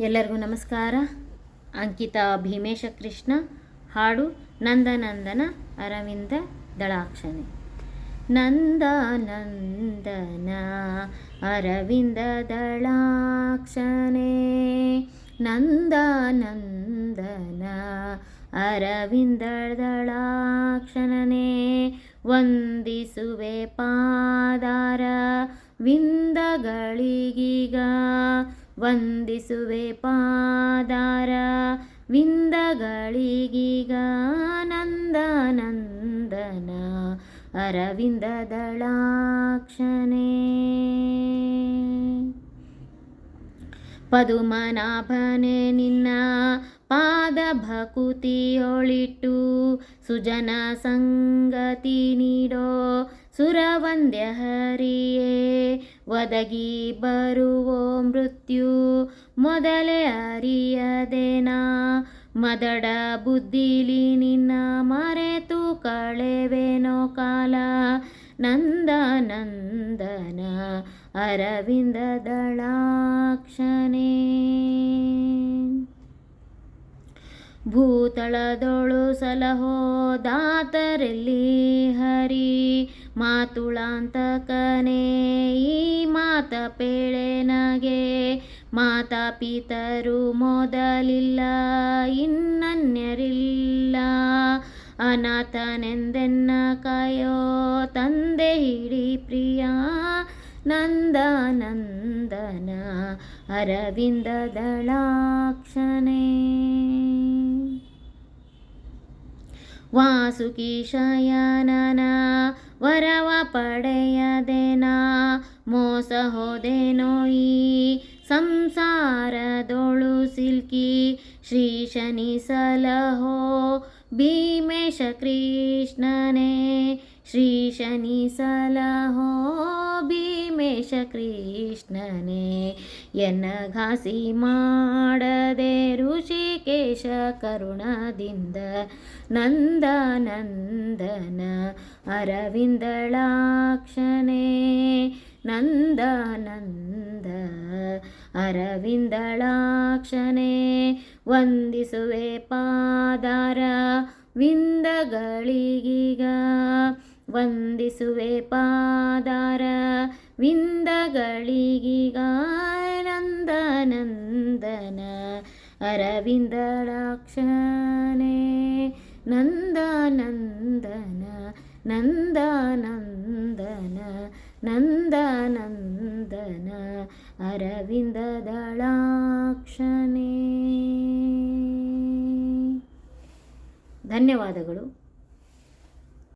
ಎಲ್ಲರಿಗೂ ನಮಸ್ಕಾರ. ಅಂಕಿತಾ ಭೀಮೇಶ ಕೃಷ್ಣ, ಹಾಡು ನಂದನಂದನ, ಅರವಿಂದ ದಳಾಕ್ಷಣೆ ನಂದ ನಂದನ ಅರವಿಂದ ದಳಾಕ್ಷನೆ. ನಂದ ನಂದನ ಅರವಿಂದ ದಳಾಕ್ಷಣನೆ ವಂದಿಸುವೆ ಪಾದಾರ, ವಿಂದಗಳಿಗೀಗ ವಂದಿಸುವೆ ಪಾದಾರ. ವಿಂದಗಳಿಗೀಗ ನಂದನಂದನ. ಅರವಿಂದ ದಳಾಕ್ಷನೇ. ಪದುಮನಾಭನೆ ನಿನ್ನ ಪಾದ ಭಕುತಿಯೊಳಿಟ್ಟು ಸುಜನ ಸಂಗತಿ ನೀಡೋ ಸುರವಂದ್ಯ ಹರಿಯೇ. ಒದಗಿ ಬರುವೋ ಮೃತ್ಯು ಮೊದಲೇ ಅರಿಯದೇನಾ ಮದಡ ಬುದ್ಧಿಲಿ ನಿನ್ನ ಮರೆತು ಕಳೆವೇನೋ ಕಾಲ. ನಂದ ನಂದನ ಅರವಿಂದ ದಳಾಕ್ಷನೇ. ಭೂತಳದೊಳು ಸಲಹೋ ದಾತರಲ್ಲಿ ಹರಿ ಮಾತುಳಾಂತಕನೇ, ಈ ಮಾತ ಪೇಳೆನಗೆ ಮಾತಾ ಪಿತರು ಮೊದಲಿಲ್ಲ, ಇನ್ನನ್ಯರಿಲ್ಲ. ಅನಾಥನೆಂದೆನ್ನ ಕಾಯೋ ತಂದೆ ಹಿಡಿ ಪ್ರಿಯ ನಂದ ನಂದನ ಅರವಿಂದ ದಳಾಕ್ಷನೇ. ವಾಸುಕಿ ಶಯನನ ವರವ ಪಡೆಯದೇನ? ಮೋಸ ಹೋದೆನೋ ಈ ಸಂಸಾರದೊಳು ಸಿಲ್ಕಿ ಶ್ರೀ ಶನಿ ಸಲಹೋ ಭೀಮೇಶ ಕೃಷ್ಣನೇ ಶ್ರೀ ಶನಿ ಸಲಹೋ, ಭೀಮೇಶ ಕೃಷ್ಣನೇ, ಎನ್ನ ಘಾಸಿ ಮಾಡದೆ ಋಷಿಕೇಶ ಕರುಣದಿಂದ ನಂದ ನಂದನ ಅರವಿಂದಳಾಕ್ಷನೇ ನಂದ ನಂದ ಅರವಿಂದಳಾಕ್ಷನೇ, ವಂದಿಸುವೆ ಪಾದಾರ, ವಿಂದಗಳಿಗೀಗ ವಂದಿಸುವೆ ಪಾದಾರ ವಿಂದಗಳಿಗೀಗ ನಂದ ನಂದನ ಅರವಿಂದಳಾಕ್ಷನೇ ನಂದನಂದನ ನಂದನಂದನ ನಂದ ನಂದನ ನಂದ ನಂದನ ಅರವಿಂದ ದಳಾಕ್ಷನೇ ಧನ್ಯವಾದಗಳು.